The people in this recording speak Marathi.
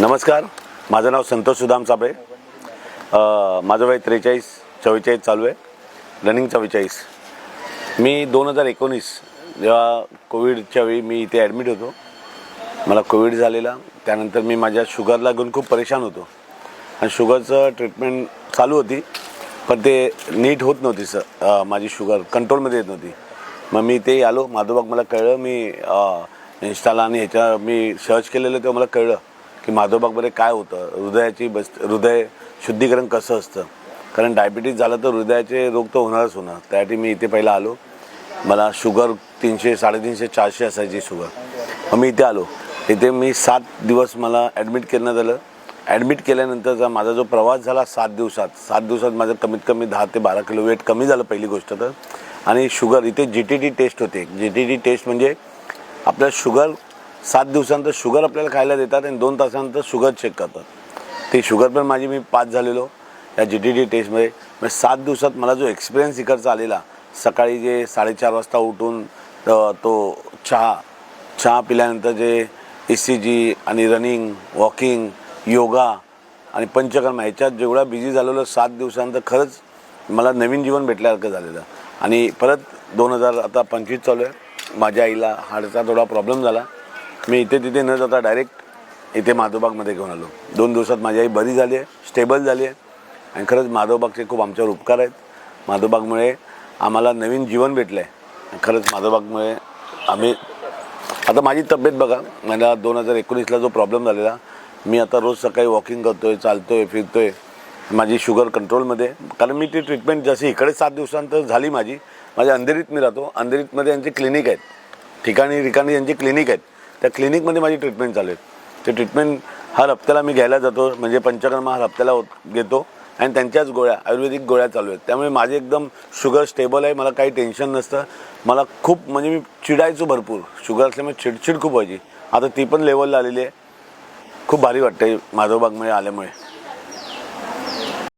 नमस्कार. माझं नाव संतोष सुदाम साबळे. माझं वय त्रेचाळीस चव्वेचाळीस चालू आहे. रनिंग चव्वेचाळीस मी दोन हजार एकोणीस जेव्हा कोविडच्या वेळी मी इथे ॲडमिट होतो. मला कोविड झालेला. त्यानंतर मी माझ्या शुगरला घेऊन खूप परेशान होतो. आणि शुगरचं ट्रीटमेंट चालू होती. पण ते नीट होत नव्हती सर. माझी शुगर कंट्रोलमध्ये येत नव्हती. मग मी ते आलो. माधोबाग मला कळलं. मी इंस्टाला आणि ह्याच्या मी सर्च केलेलं तेव्हा मला कळलं. की माधोबागमध्ये काय होतं? हृदयाची बस हृदय शुद्धीकरण कसं असतं? कारण डायबिटीज झालं तर हृदयाचे रोग तर होणारच होणार. त्यासाठी मी इथे पहिला आलो. मला शुगर तीनशे साडेतीनशे चारशे असायची शुगर. मग मी इथे आलो. इथे मी सात दिवस मला ॲडमिट करण्यात आलं ॲडमिट केल्यानंतरचा माझा जो प्रवास झाला सात दिवसात सात दिवसात माझं कमीत कमी दहा ते बारा किलो वेट कमी झालं पहिली गोष्ट तर. आणि शुगर इथे जी टी टी टेस्ट होते जी टी टी टेस्ट म्हणजे आपल्या शुगर सात दिवसानंतर शुगर आपल्याला खायला देतात आणि दोन तासानंतर शुगर चेक करतात. ती शुगर पण माझी मी पास झालेलो या जी टी टी टेस्टमध्ये म्हणजे सात दिवसात मला जो एक्सपिरियन्स इकडचा आलेला सकाळी जे साडेचार वाजता उठून तो चहा चहा पिल्यानंतर जे ई सी जी आणि रनिंग वॉकिंग योगा आणि पंचकर्म ह्याच्यात जेवढा बिझी झालेलो सात दिवसानंतर खरंच मला नवीन जीवन भेटल्यासारखं झालेलं. आणि परत दोन हजार आता पंचवीस चालू आहे. माझ्या आईला हार्टचा थोडा प्रॉब्लेम झाला. मी इथे तिथे न जाता डायरेक्ट इथे माधोबागमध्ये घेऊन आलो. दोन दिवसात माझी आई बरी झाली आहे स्टेबल झाली आहे. आणि खरंच माधोबागचे खूप आमच्यावर उपकार आहेत. माधोबागमुळे आम्हाला नवीन जीवन भेटलं आहे खरंच माधोबागमुळे आम्ही आता माझी तब्येत बघा. मला दोन हजार एकोणीसला जो प्रॉब्लेम झालेला मी आता रोज सकाळी वॉकिंग करतो आहे चालतो आहे फिरतो आहे माझी शुगर कंट्रोलमध्ये कारण मी ती ट्रीटमेंट जशी इकडे सात दिवसानंतर झाली माझी. माझ्या अंधेरीत मी राहतो. अंधेरीतमध्ये यांचे क्लिनिक आहेत. ठिकाणी ठिकाणी यांची क्लिनिक आहेत. त्या क्लिनिकमध्ये माझी ट्रीटमेंट चालू आहे ते ट्रीटमेंट हर हप्त्याला मी घ्यायला जातो म्हणजे पंचकर्मा हर हप्त्याला होत- घेतो आणि त्यांच्याच गोळ्या आयुर्वेदिक गोळ्या चालू आहेत. त्यामुळे माझे एकदम शुगर स्टेबल आहे मला काही टेन्शन नसतं. मला खूप म्हणजे मी चिडायचो भरपूर. शुगर असल्यामुळे चिडचिड खूप व्हायची. आता ती पण लेवलला आलेली आहे. खूप भारी वाटते माधवबागमध्ये आल्यामुळे.